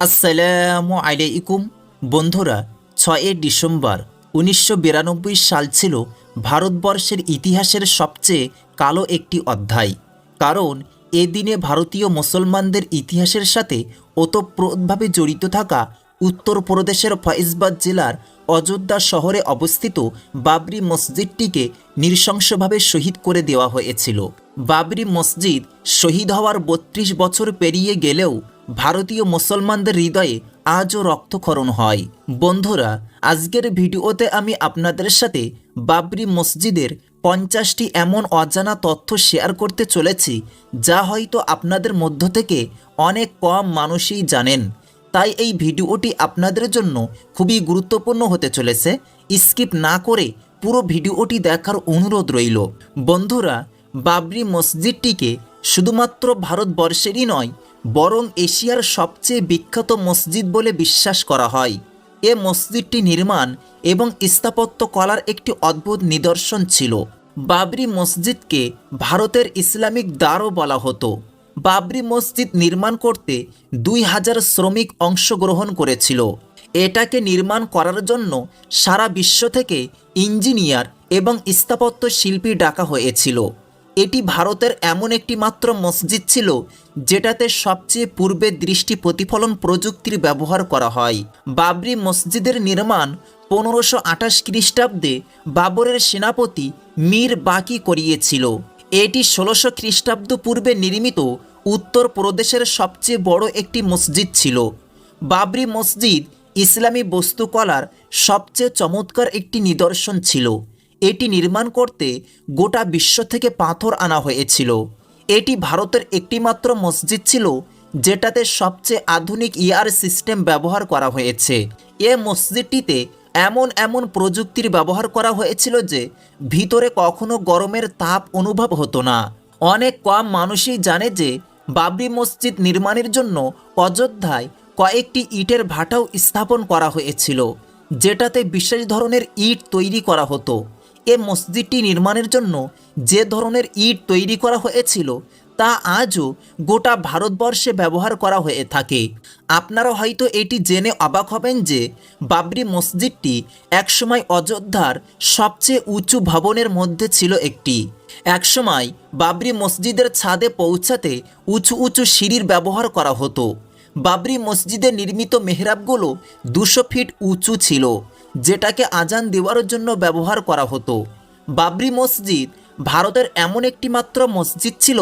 আসসালামু আলাইকুম। বন্ধুরা ছয় ডিসেম্বর উনিশশো বিরানব্বই সাল ছিল ভারতবর্ষের ইতিহাসের সবচেয়ে কালো একটি অধ্যায়। কারণ, এ দিনে ভারতীয় মুসলমানদের ইতিহাসের সাথে ওতপ্রোতভাবে জড়িত থাকা উত্তরপ্রদেশের ফয়েজবাদ জেলার অযোধ্যা শহরে অবস্থিত বাবরি মসজিদটিকে নৃশংসভাবে শহীদ করে দেওয়া হয়েছিল। বাবরি মসজিদ শহীদ হওয়ার বত্রিশ বছর পেরিয়ে গেলেও ভারতীয় মুসলমানদের হৃদয়ে আজও রক্তক্ষরণ হয়। বন্ধুরা, আজকের ভিডিওতে আমি আপনাদের সাথে বাবরি মসজিদের পঞ্চাশটি এমন অজানা তথ্য শেয়ার করতে চলেছি, যা হয়তো আপনাদের মধ্য থেকে অনেক কম মানুষই জানেন। তাই এই ভিডিওটি আপনাদের জন্য খুবই গুরুত্বপূর্ণ হতে চলেছে। স্কিপ না করে পুরো ভিডিওটি দেখার অনুরোধ রইল। বন্ধুরা, বাবরি মসজিদটিকে শুধুমাত্র ভারতবর্ষেরই নয় বরং এশিয়ার সবচেয়ে বিখ্যাত মসজিদ বলে বিশ্বাস করা হয়। এ মসজিদটি নির্মাণ এবং স্থাপত্য কলার একটি অদ্ভুত নিদর্শন ছিল। বাবরি মসজিদকে ভারতের ইসলামিক দ্বারও বলা হতো। বাবরি মসজিদ নির্মাণ করতে দুই হাজার শ্রমিক অংশগ্রহণ করেছিল। এটাকে নির্মাণ করার জন্য সারা বিশ্ব থেকে ইঞ্জিনিয়ার এবং স্থাপত্য শিল্পী ডাকা হয়েছিল। এটি ভারতের এমন একটি মাত্র মসজিদ ছিল, যেটাতে সবচেয়ে পূর্বে দৃষ্টি প্রতিফলন প্রযুক্তির ব্যবহার করা হয়। বাবরি মসজিদের নির্মাণ পনেরোশো আঠাশ খ্রিস্টাব্দে বাবরের সেনাপতি মীর বাকি করিয়েছিল। এটি ষোলোশো খ্রিস্টাব্দ পূর্বে নির্মিত উত্তরপ্রদেশের সবচেয়ে বড় একটি মসজিদ ছিল। বাবরি মসজিদ ইসলামী বস্তুকলার সবচেয়ে চমৎকার একটি নিদর্শন ছিল। এটি নির্মাণ করতে গোটা বিশ্ব থেকে পাথর আনা হয়েছিল। এটি ভারতের একটিমাত্র মসজিদ ছিল, যেটাতে সবচেয়ে আধুনিক ইয়ার সিস্টেম ব্যবহার করা হয়েছে। এ মসজিদটিতে এমন এমন প্রযুক্তির ব্যবহার করা হয়েছিল যে ভিতরে কখনো গরমের তাপ অনুভব হতো না। অনেক কম মানুষই জানে যে বাবরি মসজিদ নির্মাণের জন্য অযোধ্যায় কয়েকটি ইটের ভাটাও স্থাপন করা হয়েছিল, যেটাতে বিশেষ ধরনের ইট তৈরি করা হতো। এ মসজিদটি নির্মাণের জন্য যে ধরনের ইট তৈরি করা হয়েছিল, তা আজও গোটা ভারতবর্ষে ব্যবহার করা হয়ে থাকে। আপনারা হয়তো এটি জেনে অবাক হবেন যে বাবরি মসজিদটি একসময় অযোধ্যার সবচেয়ে উঁচু ভবনের মধ্যে ছিল একটি। একসময় বাবরি মসজিদের ছাদে পৌঁছাতে উঁচু উঁচু সিঁড়ির ব্যবহার করা হতো। বাবরি মসজিদে নির্মিত মেহরাবগুলো দুশো ফিট উঁচু ছিল। যেটাকে আজান দেওয়ার জন্য ব্যবহার করা হতো। বাবরি মসজিদ ভারতের এমন একটি মাত্র মসজিদ ছিল,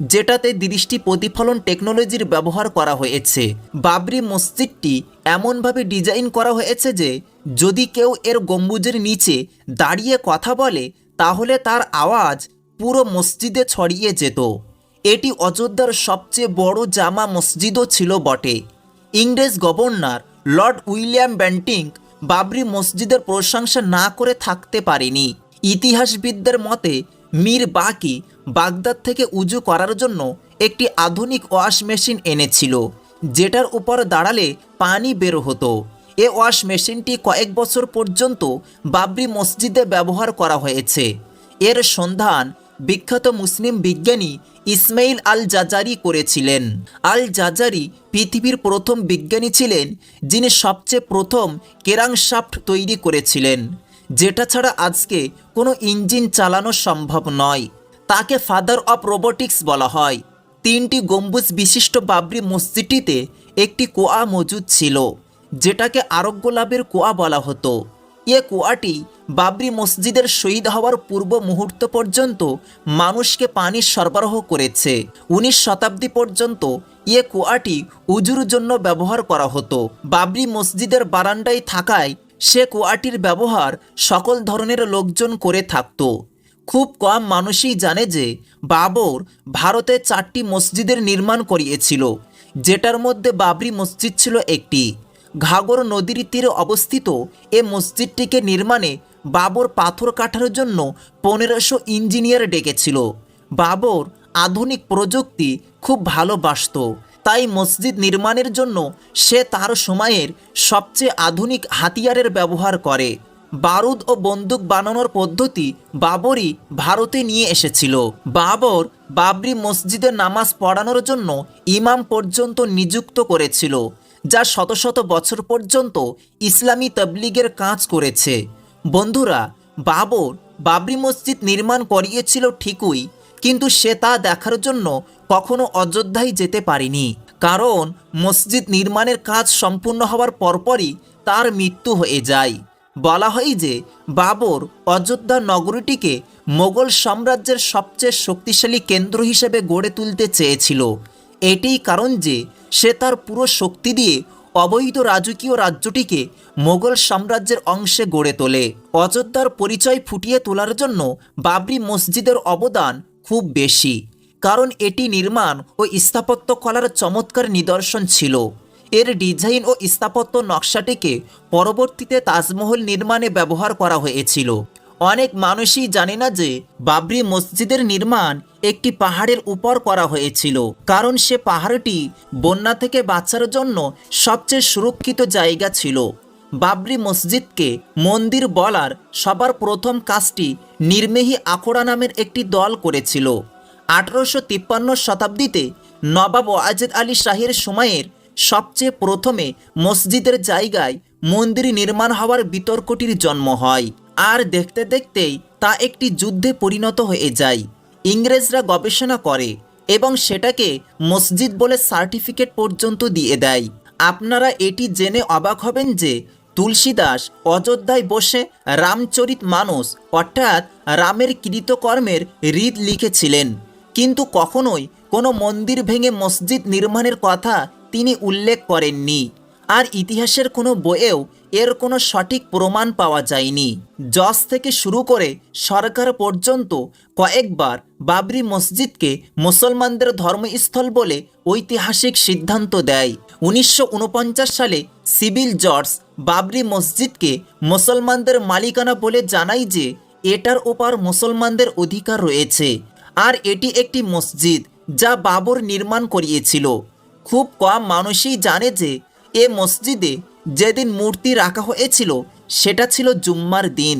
যেটাতে দৃষ্টি প্রতিফলন টেকনোলজির ব্যবহার করা হয়েছে। বাবরি মসজিদটি এমনভাবে ডিজাইন করা হয়েছে যে, যদি কেউ এর গম্বুজের নিচে দাঁড়িয়ে কথা বলে, তাহলে তার আওয়াজ পুরো মসজিদে ছড়িয়ে যেত। এটি অযোধ্যার সবচেয়ে বড় জামা মসজিদও ছিল বটে। ইংরেজ governor lord William Bentinck Babri মসজিদের প্রশংসা না করে থাকতে পারেনি। ইতিহাসবিদদের মতে, মীর বাকি বাগদাদ থেকে উজু করার জন্য একটি আধুনিক ওয়াশ মেশিন এনেছিল, যেটার উপর দাঁড়ালে পানি বের হতো। এ ওয়াশ মেশিনটি কয়েক বছর পর্যন্ত বাবরি মসজিদে ব্যবহার করা হয়েছে। এর সন্ধান বিখ্যাত মুসলিম বিজ্ঞানী ইসমাইল আল জাজারি করেছিলেন। আল জাজারি পৃথিবীর প্রথম বিজ্ঞানী ছিলেন, যিনি সবচেয়ে প্রথম কেরাংশাফট তৈরি করেছিলেন, যেটা ছাড়া আজকে কোনো ইঞ্জিন চালানো সম্ভব নয়। তাকে ফাদার অফ রোবোটিক্স বলা হয়। তিনটি গম্বুজ বিশিষ্ট বাবরি মসজিদটিতে একটি কোয়া মজুদ ছিল, যেটাকে আরোগ্য লাভের কোয়া বলা হতো। এ কুয়াটি বাবরি মসজিদের শহীদ হওয়ার পূর্ব মুহূর্ত পর্যন্ত মানুষকে পানি সরবরাহ করেছে। উনিশ শতাব্দী পর্যন্ত এ কুয়াটি উজুর জন্য ব্যবহার করা হতো। বাবরি মসজিদের বারান্দায় থাকায় সে কুয়াটির ব্যবহার সকল ধরনের লোকজন করে থাকত। খুব কম মানুষই জানে যে বাবর ভারতে চারটি মসজিদের নির্মাণ করিয়েছিল, যেটার মধ্যে বাবরি মসজিদ ছিল একটি। ঘাগর নদীর তীরে অবস্থিত এ মসজিদটিকে নির্মাণে বাবর পাথর কাটার জন্য পনেরোশো ইঞ্জিনিয়ার ডেকেছিল। বাবর আধুনিক প্রযুক্তি খুব ভালোবাসত, তাই মসজিদ নির্মাণের জন্য সে তার সময়ের সবচেয়ে আধুনিক হাতিয়ারের ব্যবহার করে। বারুদ ও বন্দুক বানানোর পদ্ধতি বাবরই ভারতে নিয়ে এসেছিল। বাবর বাবরি মসজিদে নামাজ পড়ানোর জন্য ইমাম পর্যন্ত নিযুক্ত করেছিল, যা শত শত বছর পর্যন্ত ইসলামী তবলিগের কাজ করেছে। বন্ধুরা, বাবর বাবরি মসজিদ নির্মাণ করিয়েছিল ঠিকই, কিন্তু সে তা দেখার জন্য কখনো অযোধ্যায় যেতে পারেনি। কারণ মসজিদ নির্মাণের কাজ সম্পূর্ণ হওয়ার পরপরই তার মৃত্যু হয়ে যায়। বলা হয় যে বাবর অযোধ্যা নগরীটিকে মোগল সাম্রাজ্যের সবচেয়ে শক্তিশালী কেন্দ্র হিসেবে গড়ে তুলতে চেয়েছিল। এটিই কারণ যে সে তার পুরো শক্তি দিয়ে অবৈধ রাজকীয় রাজ্যটিকে মোগল সাম্রাজ্যের অংশে গড়ে তোলে। অযোধ্যার পরিচয় ফুটিয়ে তোলার জন্য বাবরি মসজিদের অবদান খুব বেশি, কারণ এটি নির্মাণ ও স্থাপত্য কলার চমৎকার নিদর্শন ছিল। এর ডিজাইন ও স্থাপত্য নকশাটিকে পরবর্তীতে তাজমহল নির্মাণে ব্যবহার করা হয়েছিল। অনেক মানুষই জানে না যে বাবরি মসজিদের নির্মাণ একটি পাহাড়ের উপর করা হয়েছিল, কারণ সে পাহাড়টি বন্যা থেকে বাঁচার জন্য সবচেয়ে সুরক্ষিত জায়গা ছিল। বাবরি মসজিদকে মন্দির বলার সবার প্রথম কাজটি নির্মেহি আখড়া নামের একটি দল করেছিল। আঠারোশো তিপ্পান্ন শতাব্দীতে নবাব ওয়াজেদ আলী শাহের সময়ের সবচেয়ে প্রথমে মসজিদের জায়গায় মন্দির নির্মাণ হওয়ার বিতর্কটির জন্ম হয়। আর দেখতে দেখতেই তা একটি যুদ্ধে পরিণত হয়ে যায়। ইংরেজরা গবেষণা করে এবং সেটাকে মসজিদ বলে সার্টিফিকেট পর্যন্ত দিয়ে দেয়। আপনারা এটি জেনে অবাক হবেন যে তুলসীদাস অযোধ্যায় বসে রামচরিত মানস অর্থাৎ রামের কৃতকর্মের রীত লিখেছিলেন। কিন্তু কখনোই কোনো মন্দির ভেঙে মসজিদ নির্মাণের কথা তিনি উল্লেখ করেননি। আর ইতিহাসের কোনো বইয়েও এর কোনো সঠিক প্রমাণ পাওয়া যায়নি। জজ থেকে শুরু করে সরকার পর্যন্ত কয়েকবার বাবরি মসজিদকে মুসলমানদের ধর্মস্থল বলে ঐতিহাসিক সিদ্ধান্ত দেয়। উনিশশো ঊনপঞ্চাশ সালে সিভিল জর্জ বাবরি মসজিদকে মুসলমানদের মালিকানা বলে জানায় যে, এটার ওপর মুসলমানদের অধিকার রয়েছে। আর এটি একটি মসজিদ যা বাবর নির্মাণ করিয়েছিল। খুব কম মানুষই জানে যে এ মসজিদে যেদিন মূর্তি রাখা হয়েছিল, সেটা ছিল জুম্মার দিন।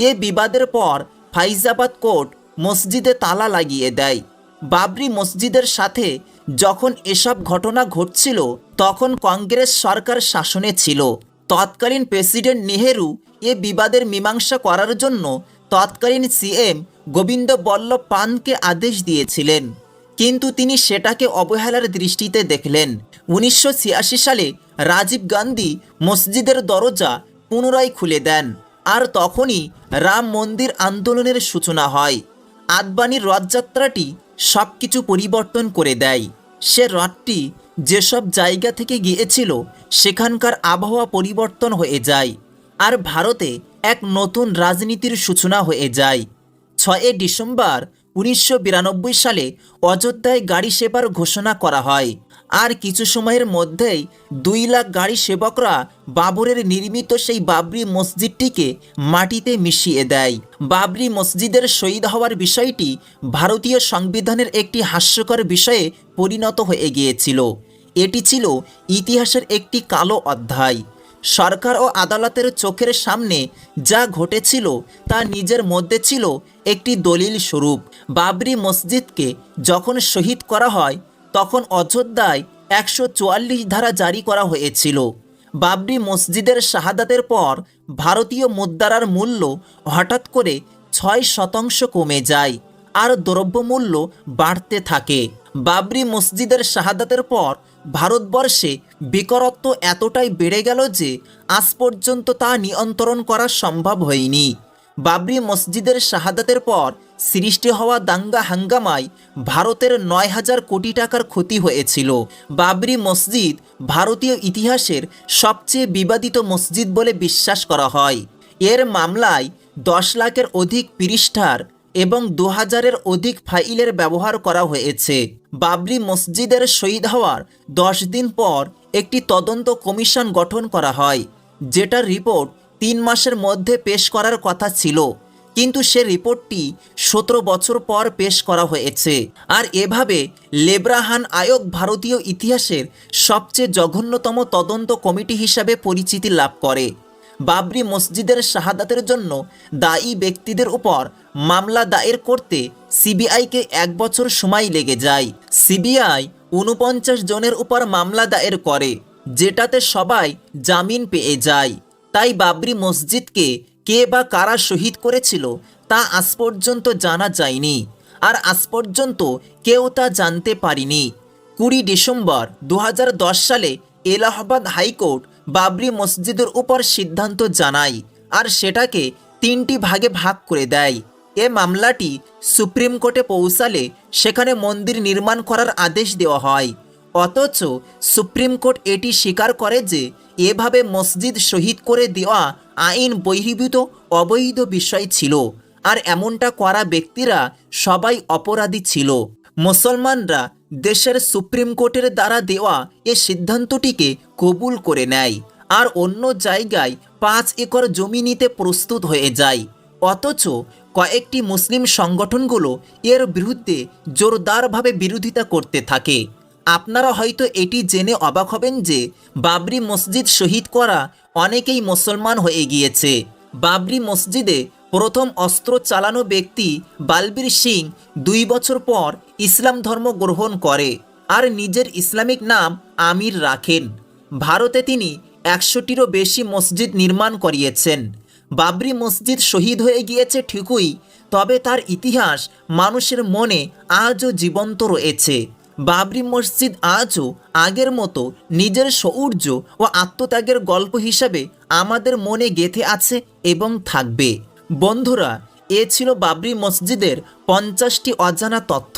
এ বিবাদের পর ফাইজাবাদ কোর্ট মসজিদে তালা লাগিয়ে দেয়। বাবরি মসজিদের সাথে যখন এসব ঘটনা ঘটছিল, তখন কংগ্রেস সরকার শাসনে ছিল। তৎকালীন প্রেসিডেন্ট নেহেরু এ বিবাদের মীমাংসা করার জন্য তৎকালীন সিএম গোবিন্দ বল্লভ পানকে আদেশ দিয়েছিলেন। কিন্তু তিনি সেটাকে অবহেলার দৃষ্টিতে দেখলেন। উনিশশো ছিয়াশি সালে রাজীব গান্ধী মসজিদের দরজা পুনরায় খুলে দেন আর তখনই রাম মন্দির আন্দোলনের সূচনা হয়। আদবানির রথযাত্রাটি সব কিছু পরিবর্তন করে দেয়। সে রথটি যেসব জায়গা থেকে গিয়েছিল, সেখানকার আবহাওয়া পরিবর্তন হয়ে যায় আর ভারতে এক নতুন রাজনীতির সূচনা হয়ে যায়। ছয়ে ডিসেম্বর উনিশশো বিরানব্বই সালে অযোধ্যায় গাড়ি সেবার ঘোষণা করা হয়। আর কিছু সময়ের মধ্যেই দুই লাখ গাড়ি সেবকরা বাবরের নির্মিত সেই বাবরি মসজিদটিকে মাটিতে মিশিয়ে দেয়। বাবরি মসজিদের শহীদ হওয়ার বিষয়টি ভারতীয় সংবিধানের একটি হাস্যকর বিষয়ে পরিণত হয়ে গিয়েছিল। এটি ছিল ইতিহাসের একটি কালো অধ্যায়। সরকার ও আদালতের চোখের সামনে যা ঘটেছিল তা নিজের মধ্যে ছিল একটি দলিল স্বরূপ। বাবরি মসজিদকে যখন শহীদ করা হয়, তখন অযোধ্যায় একশো চুয়াল্লিশ ধারা জারি করা হয়েছিল। বাবরি মসজিদের শাহাদাতের পর ভারতীয় মুদ্রার মূল্য হঠাৎ করে ছয় শতাংশ কমে যায় আর দ্রব্যমূল্য বাড়তে থাকে। বাবরি মসজিদের শাহাদাতের পর ভারতবর্ষে বেকারত্ব এতটাই বেড়ে গেল যে আজ পর্যন্ত তা নিয়ন্ত্রণ করা সম্ভব হয়নি। বাবরি মসজিদের শাহাদাতের পর সৃষ্টি হওয়া দাঙ্গা হাঙ্গামায় ভারতের নয় হাজার কোটি টাকার ক্ষতি হয়েছিল। বাবরি মসজিদ ভারতীয় ইতিহাসের সবচেয়ে বিবাদিত মসজিদ বলে বিশ্বাস করা হয়। এর মামলায় দশ লাখের অধিক পৃষ্ঠার এবং দু হাজারের অধিক ফাইলের ব্যবহার করা হয়েছে। বাবরি মসজিদের শহীদ হওয়ার দশ দিন পর একটি তদন্ত কমিশন গঠন করা হয়, যেটার রিপোর্ট তিন মাসের মধ্যে পেশ করার কথা ছিল, কিন্তু সে রিপোর্টটি সতেরো বছর পর পেশ করা হয়েছে। আর এভাবে লেব্রাহান আয়োগ ভারতীয় ইতিহাসের সবচেয়ে জঘন্যতম তদন্ত কমিটি হিসাবে পরিচিতি লাভ করে। বাবরি মসজিদের শাহাদাতের জন্য দায়ী ব্যক্তিদের উপর মামলা দায়ের করতে সিবিআইকে এক বছর সময় লেগে যায়। সিবিআই উনপঞ্চাশ জনের উপর মামলা দায়ের করে, যেটাতে সবাই জামিন পেয়ে যায়। তাই বাবরি মসজিদকে কে বা কারা শহীদ করেছিল তা আজ পর্যন্ত জানা যায়নি, আর আজ পর্যন্ত কেউ তা জানতে পারিনি। কুড়ি ডিসেম্বর দু হাজার দশ সালে এলাহাবাদ হাইকোর্ট বাবরি মসজিদের উপর সিদ্ধান্ত জানায়, আর সেটাকে তিনটি ভাগে ভাগ করে দেয়। এ মামলাটি সুপ্রিম কোর্টে পৌঁছালে সেখানে মন্দির নির্মাণ করার আদেশ দেওয়া হয়। অথচ সুপ্রিম কোর্ট এটি স্বীকার করে যে এভাবে মসজিদ শহীদ করে দেওয়া আইন বহির্ভূত, অবৈধ বিষয় ছিল আর এমনটা করা ব্যক্তিরা সবাই অপরাধী ছিল। মুসলমানরা দেশের সুপ্রিম কোর্টের দ্বারা দেওয়া এ সিদ্ধান্তটিকে কবুল করে নেয় আর অন্য জায়গায় পাঁচ একর জমি নিতে প্রস্তুত হয়ে যায়। অথচ কয়েকটি মুসলিম সংগঠনগুলো এর বিরুদ্ধে জোরদারভাবে বিরোধিতা করতে থাকে। আপনারা হয়তো এটি জেনে অবাক হবেন যে বাবরি মসজিদ শহীদ করা অনেকেই মুসলমান হয়ে গিয়েছে। বাবরি মসজিদে প্রথম অস্ত্র চালানো ব্যক্তি বালবীর সিং দুই বছর পর ইসলাম ধর্ম গ্রহণ করে আর নিজের ইসলামিক নাম আমির রাখেন। ভারতে তিনি একশোটিরও বেশি মসজিদ নির্মাণ করিয়েছেন। বাবরি মসজিদ শহীদ হয়ে গিয়েছে ঠিকই, তবে তার ইতিহাস মানুষের মনে আজও জীবন্ত রয়েছে। বাবরি মসজিদ আজও আগের মতো নিজের সৌর্য ও আত্মত্যাগের গল্প হিসাবে আমাদের মনে গেঁথে আছে এবং থাকবে। বন্ধুরা, এ ছিল বাবরি মসজিদের পঞ্চাশটি অজানা তথ্য,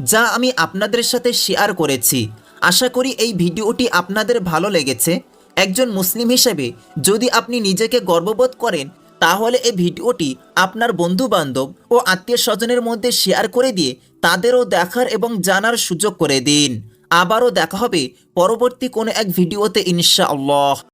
যা আমি আপনাদের সাথে শেয়ার করেছি। আশা করি এই ভিডিওটি আপনাদের ভালো লেগেছে। একজন মুসলিম হিসেবে যদি আপনি নিজেকে গর্ববোধ করেন, তাহলে এই ভিডিওটি আপনার বন্ধু বান্ধব ও আত্মীয় স্বজনের মধ্যে শেয়ার করে দিয়ে তাদেরও দেখার এবং জানার সুযোগ করে দিন। আবারও দেখা হবে পরবর্তী কোনো এক ভিডিওতে ইনশাআল্লাহ।